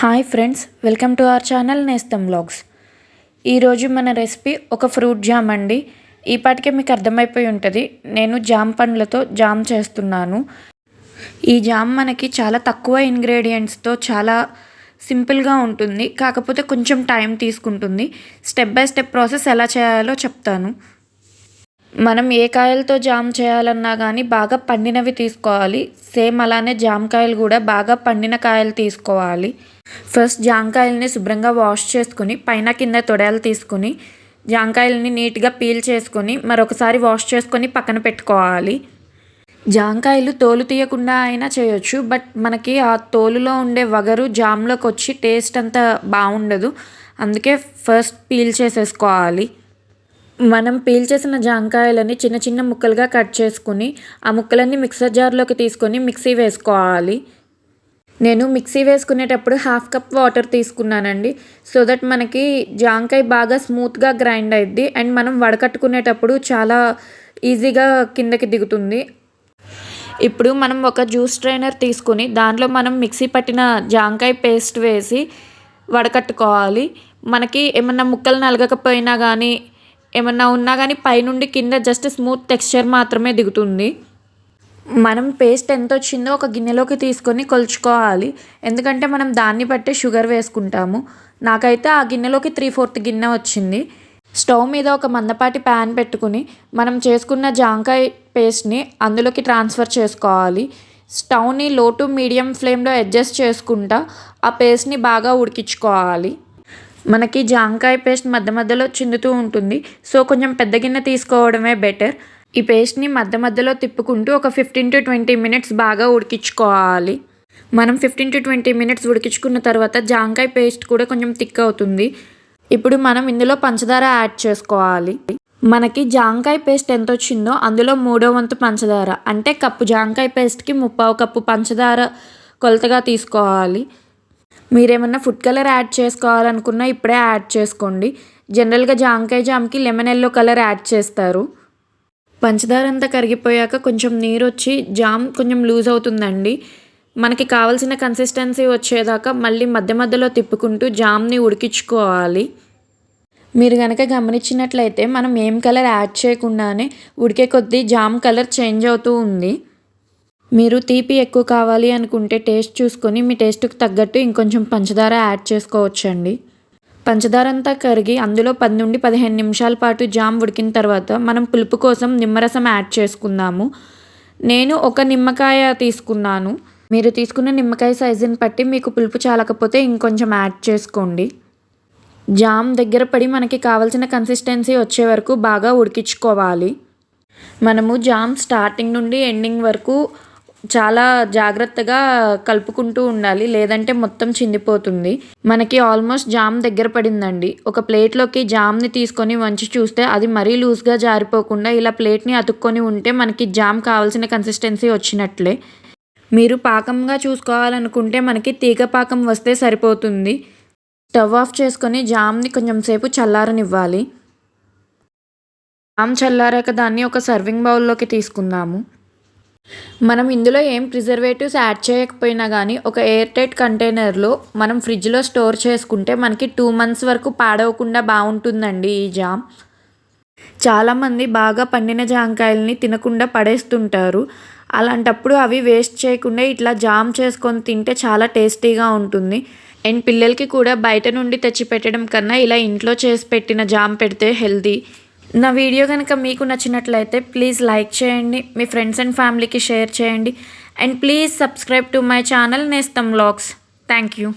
Hi friends welcome to our channel Nestham blogs ఈరోజు మన recipe ఒక ఫ్రూట్ జామ్ అండి. ఈ పాటికే మీకు అర్థమైపోయి ఉంటుంది. నేను జామ్ పండ్లతో జామ్ చేస్తున్నాను. ఈ జామ్ మనకి చాలా తక్కువ ఇంగ్రీడియంట్స్తో చాలా సింపుల్గా ఉంటుంది. కాకపోతే కొంచెం టైం తీసుకుంటుంది. స్టెప్ బై స్టెప్ ప్రాసెస్ ఎలా చేయాలో చెప్తాను. మనం ఏ కాయలతో జామ్ చేయాలన్నా కానీ బాగా పండినవి తీసుకోవాలి. సేమ్ అలానే జామకాయలు కూడా బాగా పండిన కాయలు తీసుకోవాలి. ఫస్ట్ జామకాయలని శుభ్రంగా వాష్ చేసుకుని పైన కింద తొడయాలు తీసుకుని జామకాయలని నీట్గా పీల్ చేసుకొని మరొకసారి వాష్ చేసుకొని పక్కన పెట్టుకోవాలి. జామకాయలు తోలు తీయకుండా అయినా చేయొచ్చు బట్ మనకి ఆ తోలులో ఉండే వగరు జామ్లోకి వచ్చి టేస్ట్ అంత బాగుండదు. అందుకే ఫస్ట్ పీల్ చేసేసుకోవాలి. మనం పీల్ చేసిన జాంకాయలని చిన్న చిన్న ముక్కలుగా కట్ చేసుకుని ఆ ముక్కలన్నీ మిక్సర్ జార్లోకి తీసుకొని మిక్సీ వేసుకోవాలి. నేను మిక్సీ వేసుకునేటప్పుడు హాఫ్ కప్ వాటర్ తీసుకున్నానండి. సో దట్ మనకి జాంకాయ బాగా స్మూత్గా గ్రైండ్ అయింది అండ్ మనం వడకట్టుకునేటప్పుడు చాలా ఈజీగా కిందకి దిగుతుంది. ఇప్పుడు మనం ఒక జ్యూస్ ట్రైనర్ తీసుకుని దాంట్లో మనం మిక్సీ పట్టిన జాంకాయ పేస్ట్ వేసి వడకట్టుకోవాలి. మనకి ఏమన్నా ముక్కలు నలగకపోయినా కానీ ఏమన్నా ఉన్నా కానీ పైనుండి కింద జస్ట్ స్మూత్ టెక్స్చర్ మాత్రమే దిగుతుంది. మనం పేస్ట్ ఎంత వచ్చిందో ఒక గిన్నెలోకి తీసుకొని కొలుచుకోవాలి. ఎందుకంటే మనం దాన్ని బట్టే షుగర్ వేసుకుంటాము. నాకైతే ఆ గిన్నెలోకి త్రీ ఫోర్త్ గిన్నె వచ్చింది. స్టవ్ మీద ఒక మందపాటి ప్యాన్ పెట్టుకుని మనం చేసుకున్న జాంకాయ పేస్ట్ని అందులోకి ట్రాన్స్ఫర్ చేసుకోవాలి. స్టవ్ని లో టు మీడియం ఫ్లేమ్లో అడ్జస్ట్ చేసుకుంటా ఆ పేస్ట్ని బాగా ఉడికించుకోవాలి. మనకి జాంకాయ పేస్ట్ మధ్య మధ్యలో చిందుతూ ఉంటుంది. సో కొంచెం పెద్ద గిన్నె తీసుకోవడమే బెటర్. ఈ పేస్ట్ని మధ్య మధ్యలో తిప్పుకుంటూ ఒక ఫిఫ్టీన్ టు ట్వంటీ మినిట్స్ బాగా ఉడికించుకోవాలి. మనం ఫిఫ్టీన్ టు ట్వంటీ మినిట్స్ ఉడికించుకున్న తర్వాత జాంకాయ పేస్ట్ కూడా కొంచెం థిక్ అవుతుంది. ఇప్పుడు మనం ఇందులో పంచదార యాడ్ చేసుకోవాలి. మనకి జాంకాయ పేస్ట్ ఎంత వచ్చిందో అందులో మూడో వంతు పంచదార అంటే కప్పు జాంకాయ పేస్ట్కి ముప్పావు కప్పు పంచదార కొలతగా తీసుకోవాలి. మీరేమన్నా ఫుడ్ కలర్ యాడ్ చేసుకోవాలనుకున్నా ఇప్పుడే యాడ్ చేసుకోండి. జనరల్గా జాంకాయ జామ్కి లెమన్ ఎల్లో కలర్ యాడ్ చేస్తారు. పంచదార అంతా కరిగిపోయాక కొంచెం నీరు వచ్చి జామ్ కొంచెం లూజ్ అవుతుందండి. మనకి కావాల్సిన కన్సిస్టెన్సీ వచ్చేదాకా మళ్ళీ మధ్య మధ్యలో తిప్పుకుంటూ జామ్ని ఉడికించుకోవాలి. మీరు కనుక గమనించినట్లయితే మనం ఏం కలర్ యాడ్ చేయకుండానే ఉడికే కొద్దీ జామ్ కలర్ చేంజ్ అవుతూ ఉంది. మీరు తీపి ఎక్కువ కావాలి అనుకుంటే టేస్ట్ చూసుకొని మీ టేస్ట్కి తగ్గట్టు ఇంకొంచెం పంచదార యాడ్ చేసుకోవచ్చండి. పంచదార అంతా కరిగి అందులో పది నుండి పదిహేను నిమిషాల పాటు జామ్ ఉడికిన తర్వాత మనం పులుపు కోసం నిమ్మరసం యాడ్ చేసుకుందాము. నేను ఒక నిమ్మకాయ తీసుకున్నాను. మీరు తీసుకున్న నిమ్మకాయ సైజుని బట్టి మీకు పులుపు చాలకపోతే ఇంకొంచెం యాడ్ చేసుకోండి. జామ్ దగ్గర పడి మనకి కావాల్సిన కన్సిస్టెన్సీ వచ్చే వరకు బాగా ఉడికించుకోవాలి. మనము జామ్ స్టార్టింగ్ నుండి ఎండింగ్ వరకు చాలా జాగ్రత్తగా కలుపుకుంటూ ఉండాలి. లేదంటే మొత్తం చిందిపోతుంది. మనకి ఆల్మోస్ట్ జామ్ దగ్గర పడిందండి. ఒక ప్లేట్లోకి జామ్ని తీసుకొని వంచి చూస్తే అది మరీ లూజ్గా జారిపోకుండా ఇలా ప్లేట్ని అతుక్కొని ఉంటే మనకి జామ్ కావాల్సిన కన్సిస్టెన్సీ వచ్చినట్లే. మీరు పాకంగా చూసుకోవాలనుకుంటే మనకి తీగ పాకం వస్తే సరిపోతుంది. స్టవ్ ఆఫ్ చేసుకొని జామ్ని కొంచెం సేపు చల్లారనివ్వాలి. జామ్ చల్లారాక దాన్ని ఒక సర్వింగ్ బౌల్లోకి తీసుకుందాము. మనం ఇందులో ఏం ప్రిజర్వేటివ్స్ యాడ్ చేయకపోయినా కానీ ఒక ఎయిర్ టైట్ కంటైనర్లో మనం ఫ్రిడ్జ్లో స్టోర్ చేసుకుంటే మనకి టూ మంత్స్ వరకు పాడవకుండా బాగుంటుందండి ఈ జామ్. చాలామంది బాగా పండిన జాంకాయల్ని తినకుండా పడేస్తుంటారు. అలాంటప్పుడు అవి వేస్ట్ చేయకుండా ఇట్లా జామ్ చేసుకొని తింటే చాలా టేస్టీగా ఉంటుంది. అండ్ పిల్లలకి కూడా బయట నుండి తెచ్చి పెట్టడం కన్నా ఇలా ఇంట్లో చేసి పెట్టిన జామ్ పెడితే హెల్తీ. నా వీడియో కనుక మీకు నచ్చినట్లయితే ప్లీజ్ లైక్ చేయండి మీ ఫ్రెండ్స్ అండ్ ఫ్యామిలీకి షేర్ చేయండి and please subscribe to my channel Nestham vlogs thank you